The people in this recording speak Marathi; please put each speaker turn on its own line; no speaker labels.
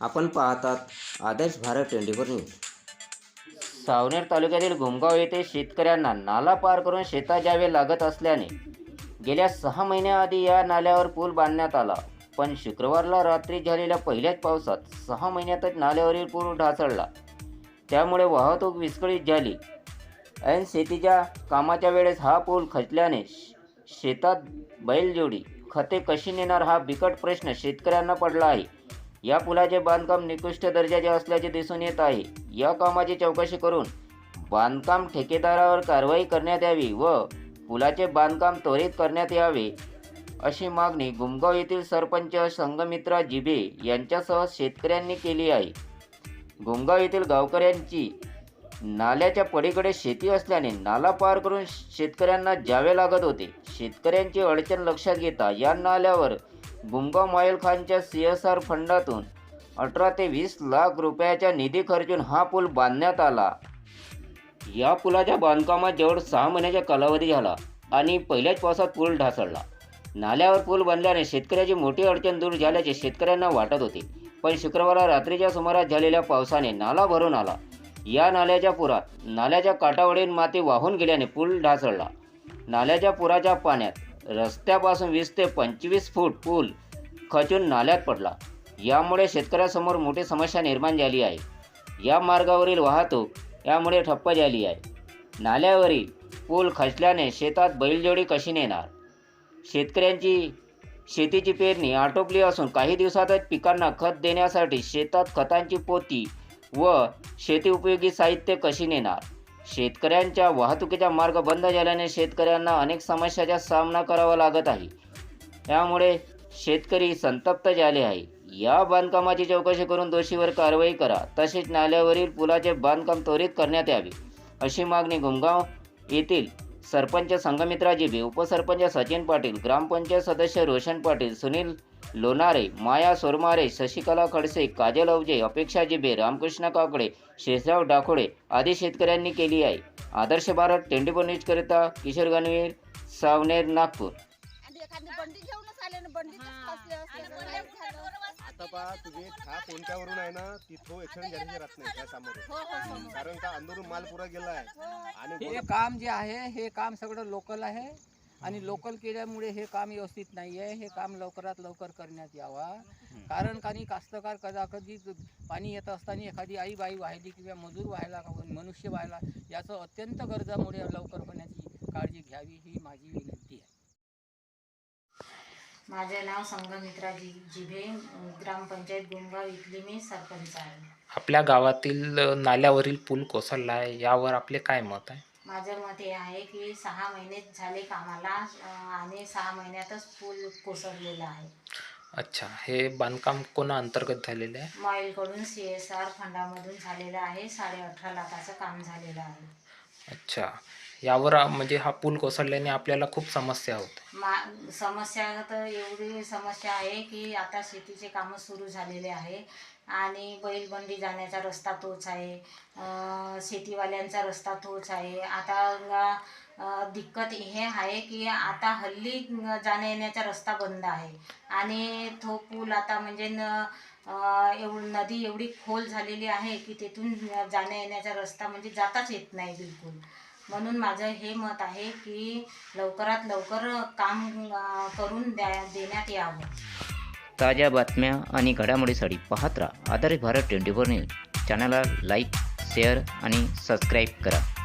आपण पाहतात Adarsh Bharat twenty four news.
Saoner तालुक्यातील घुमगाव येथे शेतकऱ्यांना नाला पार करून शेतात जावे लागत असल्याने गेल्या सहा महिन्याआधी या नाल्यावर पूल बांधण्यात आला. पण शुक्रवारला रात्री झालेल्या पहिल्याच पावसात सहा महिन्यातच नाल्यावरील पूल ढासळला. त्यामुळे वाहतूक विस्कळीत झाली. ऐन शेतीच्या कामाच्या वेळेस हा पूल खचल्याने शेतात बैलजोडी खते कशी नेणार हा बिकट प्रश्न शेतकऱ्यांना पडला आहे. या पुलाचे बांधकाम निकृष्ट दर्जाचे असल्याचे दिसून येत आहे. या कामाची चौकशी करून बांधकाम ठेकेदारावर कारवाई करण्यात यावी व पुलाचे बांधकाम त्वरित करण्यात यावे अशी मागणी गुमगाव येथील सरपंच संघमित्रा जिबे यांच्यासह शेतकऱ्यांनी केली आहे. गुमगाव येथील गावकऱ्यांची नाल्याच्या पडीकडे शेती असल्याने नाला पार करून शेतकऱ्यांना जावे लागत होते. शेतकऱ्यांची अडचण लक्षात घेता या नाल्यावर बुंबा मायल खानच्या सी एस आर फंडातून अठरा ते वीस लाख रुपयाच्या निधी खर्चून हा पूल बांधण्यात आला. या पुलाच्या बांधकामात जवळ सहा महिन्याचा कालावधी झाला आणि पहिल्याच पावसात पूल ढासळला. नाल्यावर पूल बांधल्याने शेतकऱ्याची मोठी अडचण दूर झाल्याचे शेतकऱ्यांना वाटत होते. पण शुक्रवार रात्रीच्या सुमारास झालेल्या पावसाने नाला भरून आला. या नाल्याच्या पुरात नाल्याच्या काठावरील माती वाहून गेल्याने पूल ढासळला. नाल्याच्या पुराच्या पाण्यात रस्त्यापासून वीस ते पंचवीस फूट पूल खचून नाल्यात पडला. यामुळे शेतकऱ्यासमोर मोठी समस्या निर्माण झाली आहे. या मार्गावरील वाहतूक यामुळे ठप्प झाली आहे. नाल्यावरील पूल खचल्याने शेतात बैलजोडी कशी नेणार? शेतकऱ्यांची शेतीची पेरणी आटोपली असून काही दिवसातच पिकांना खत देण्यासाठी शेतात खतांची पोती व शेती उपयोगी साहित्य कशी नेणार? शेतकऱ्यांच्या वाहतुकीचा मार्ग बंद झाल्याने शेतकऱ्यांना अनेक समस्याचा सामना करावा लागत आहे. त्यामुळे शेतकरी संतप्त झाले आहे. या बांधकामाची चौकशी करून दोषीवर कारवाई करा. तसेच नाल्यावरील पुलाचे बांधकाम त्वरित करण्यात यावे अशी मागणी गुमगाव येथील सरपंच संघमित्रा जिबे उपसरपंच सचिन पाटील ग्रामपंचायत सदस्य रोशन पाटील सुनील लोणारे माया सोरमारे शशिकला खडसे काजल अवजे अपेक्षा जिबे रामकृष्ण काकडे शेषराव डाकोडे आदी शेतकऱ्यांनी केली आहे आदर्श भारत टेंडिपो न्यूजकरिता किशोर गणवीर सावनेर नागपूर?
आता पहा तुम्ही हा कोणत्यावरून आहे ना राहत नाही त्या समोर
हो हो.
कारण का अंदरून माल पुरा गेला आहे
हो.
आणि
हे काम जे आहे हे काम सगळं लोकल आहे आणि लोकल केल्यामुळे हे काम व्यवस्थित नाही आहे हे काम लवकरात लवकर करण्यात यावा. कारण काही कास्तकार कदा कधी पाणी येत असताना एखादी आई बाई वाहिली किंवा मजूर व्हायला मनुष्य व्हायला याचं अत्यंत गरजामुळे लवकर होण्याची काळजी घ्यावी ही माझी विनंती आहे.
माझे नाव संघमित्रा जी जिभे ग्रामपंचायत गुमगाव इथली मी सरपंच आहे.
आपल्या गावातील नाल्यावरील पूल कोसळला आहे यावर आपले काय मत आहे?
माझं मत हे आहे की सहा महिनेच झाले कामाला अं, आणि सहा महिन्यातच पूल कोसळलेला आहे.
अच्छा हे बांधकाम कोणा अंतर्गत झालेले आहे?
मॉईलकडून सी एस आर फंडामधून झालेलं आहे. साडे अठरा लाखाचं काम झालेलं आहे.
अच्छा यावर म्हणजे हा पूल कोसळल्याने आपल्याला खूप समस्या होत.
मा समस्या तर एवढी समस्या आहे की आता शेतीचे कामं सुरू झालेले आहे. आणि बैलबंडी जाण्याचा रस्ता तोच आहे. अं, शेतीवाल्यांचा रस्ता तोच आहे. आता अं, दिक्कत हे आहे की आता हल्ली जाण्या येण्याचा रस्ता बंद आहे. आणि तो पूल आता म्हणजे न अं, एव नदी एवढी खोल झालेली आहे की तेथून जाण्या येण्याचा रस्ता म्हणजे जाताच येत नाही बिलकुल. म्हणून माझं हे मत आहे की लवकरात लवकर काम करून द्या देण्यात यावं.
ताज्या बातम्या आणि घडामोडीसाठी पाहत राहा Adarsh Bharat twenty four news. चॅनलला लाईक शेअर आणि सबस्क्राईब करा.